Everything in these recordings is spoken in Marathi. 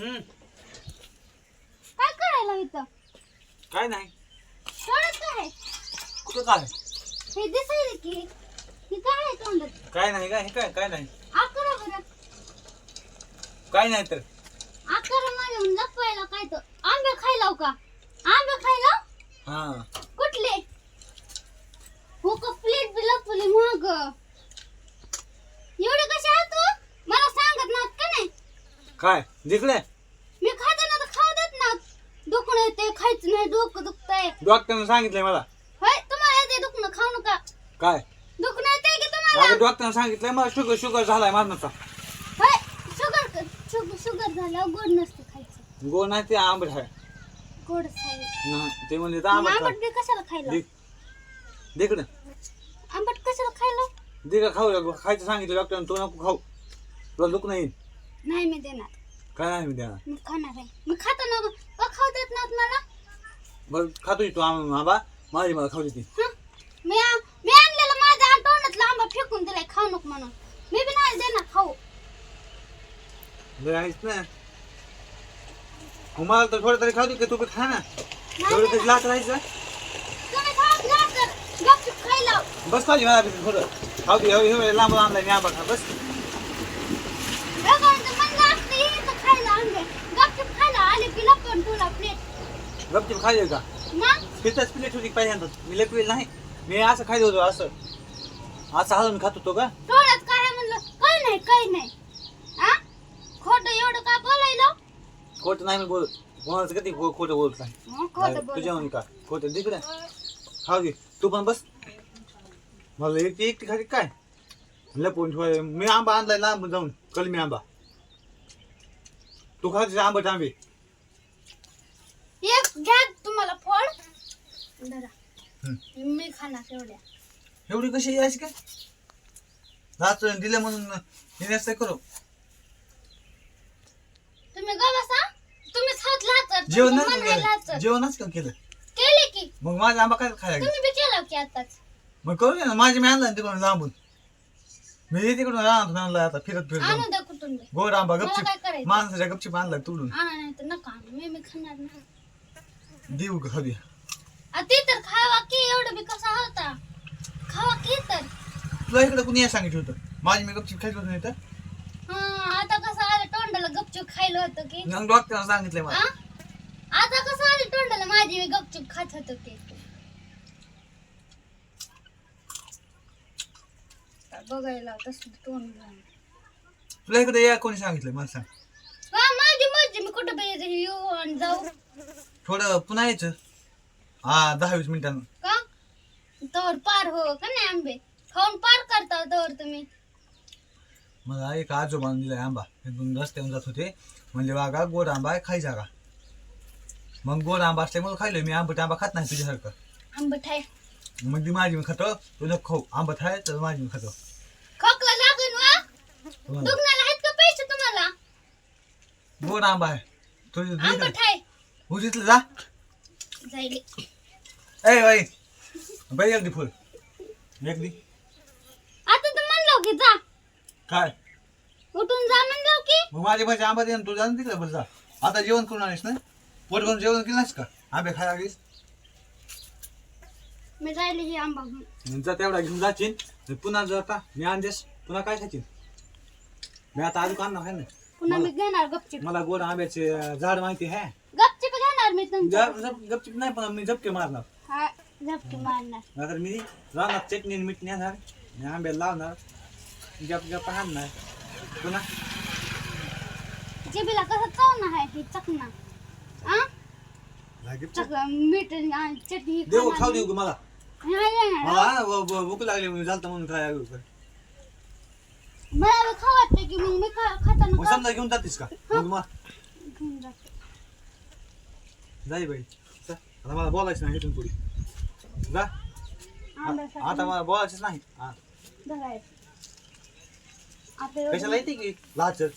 काय करायला इथं? काय नाही. तोंडात काय? आहे? कुठं काय? हे दिसायला की हे काय आहे तोंडात? काय नाही काय हे काय? काय नाही? आकरा बरं. काय नाही तर? आकरा माझ्या लपवायला काय तर? आंबे खायला का? आंबे खायला हा. कुठले? हो का प्लेट बी लपवली मग? एवढे कसे आहात तू? मला सांगत नात का नाही? काय? दिकडे मी खाते ना तर खाऊ देत ना दुखणं येते खायचं नाही डोकं दुखतंय. डॉक्टरने सांगितलंय मला. होय? तुम्हाला येते दुखणं खाऊ नका. काय? दुखणं येते की तुम्हाला? माझ्या डॉक्टरने सांगितलंय मला शुगर शुगर झालाय माझा होय? शुगर शुगर शुगर झाल्यावर गोड नसते खायचं. गोड नाही ते आंबट आहे. गोड खायचं. नाही, ते म्हणले तर आंबट आंबट खा. बी कशाला खायला? दे. दिकडे आंबट कशाला खायला? दे का खाऊ? खायचं सांगितलं डॉक्टरने तू नको खाऊ. तुला दुख नाही. नाही मी देणार. काय नाही मी देणार? मी खाणार आहे. मी खाता ना खाऊ देत नात मला. बरं खातो तू आंबा आंबा? माझी मला खाऊ देते हं? मी आ- मी आणलेलं माझ्या तोंडातला आंबा फेकून दिलाय खाऊ नको म्हणून. मी बी नाही देणार खाऊ. बरं आहेस ना. मग मला तर थोडं तरी खाऊ दे का तू बी खा ना. थोडं तरी. लाच राहायचं? तुम्ही खात जा तर गपचूप खायला. बस खाली मला बी थोडं. खाऊ दे हे लांब आणलाय मी आंबा खा बस रगावून म्हणलं असतं ये इथं खायला आंबे गपचूप खायला प्लेट गपचीप खायचं का? मग? तिथंच प्लेट होती पहिल्यांदा मी लपवेल नाही. मी असं खायचं होतो असं. असं हलवून खात होतो का? काय आहे म्हणलं? काही नाही काही नाही. आ? खोटं एवढं का बोलायला? खोटं नाही मी बोल कोणाचं कधी खो- खोटं बोलत नाही. मग खोटं तुझ्या म्हणून का? खोटं तिकडे खाऊ दे तू पण बस. मला एकटी एकटी खाली काय? लपवून ठेवाय मी आंबा आणलाय लांब जाऊन. कलमी आंबा. तू खाते आंबट आंबे एक घ्या तुम्हाला फळ धरा एवढ्या एवढी कशी यायची काय रात्र दिलं म्हणून हे करू. तुम्ही ग बसा. तुम्ही खात लाचर जेवणच मन का केलं? केले की. मग माझा आंबा काय खायला तुम्ही बी केलं की आताच. मग करू दे ना. माझी मी आणला तिकडून लांबून. मी तिकडून राहतो आणला आता फिरत फिरत जाऊन. आणून द्या कुठून बी. गोड आंबा मला काय गपचिप करायचं? माणसाच्या गपचिप आणला तुडून? आणा नाही तर नका आणू. मी मी खाणार नाही. देऊ का दे आ, ते तर खावा की एवढं बी कसा होता? खावा की तर. तुला इकडे कुणी या सांगितलं होतं? माझी मी गपचिप खायचं होतं नाही तर? हा आता कसं आलं तोंडाला गपचूप खायला होतं की? मग सांगितलंय आता कसं आलं तोंडाला माझी मी गपचूप खात होतो की बघायला तसं तोंड. तुला इकडे या कोणी सांगितलं मला सांग. हा माझी मर्जी. मी कुठं येऊ आणि जाऊ. थोडं पुन्हा यायचं. हा दहा वीस मिनिटांनं. का? तवर पार हो का नाही आंबे? खाऊन पार करता तवर तुम्ही. मला एक आजोबाने दिलाय आंबा. इथून रस्त्यावरून जात होते. म्हणजे वागा गोड आंबा आहे खायचा का मग गोड आंबा असल्यामुळे खायलो मी आंबट आंबा खात नाही तुझ्यासारखं. आंबट आहे. मग ती माझी मी खातो. तुला खाऊ. आंबट आहे तर माझी मी खातो. खोकला लागून वा? तुम्हाला दुखण्याला आहेत का पैसे तुम्हाला? गोड आंबा आहे. तुझी आंबट आहे. उजितलं जा. ए बाई. बाई अगदी फुल. अगदी आता तर म्हणलो की जा. काय? उठून जा म्हणलो की. मग माझ्या आंबा दे तू जाऊन तिकडे बस जा. आता जेवण करून आणीस ना? पोट भरून जेवण केलं नाहीस का? आंबे खायला लागलीस मी जायला ही आंबा घेऊन. जा तेवढा घेऊन जाशील. पुन्हा जाता मी आणतेस पुन्हा काय खाशील? मी आता आजू आणणार आहे ना. पुन्हा मी घेणार गपचिप. मला गोड आंब्याचे झाड माहिती आहे. गपचिप घेणार मी तुमचं जप- जप- गपचिप नाही पण मी झपके मारणार. हा झपकी मारणार. नाहीतर मी राहणार चटणी आणि मीठ नेणार आणि आंब्याला लावणार गप गप आणणार. पुन्हा? जिबीला कसं चावणं आहे ही चकना आ? लागेल. चक मीठ आणि चटणी देऊ. खाऊ देऊ का मला? नाही, भूक लागली म्हणून मला बी खाऊ वाटतं की मग मी खा- खाताना मग का- समजा घेऊन जातीस का? मग मग घेऊन जाते. जाई बाई. चल, आता मला बोलायचं नाही इथून पुढे. जा. आ- आता मला बोलायचंच नाही. हा. धरायचं. आता एवढं- कशाला येते की? लाचर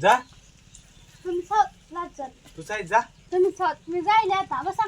जा. तुम्ही खाऊ लाचर. तू साईड जा. तुम्ही खाऊ. मी जायला आता. बसा.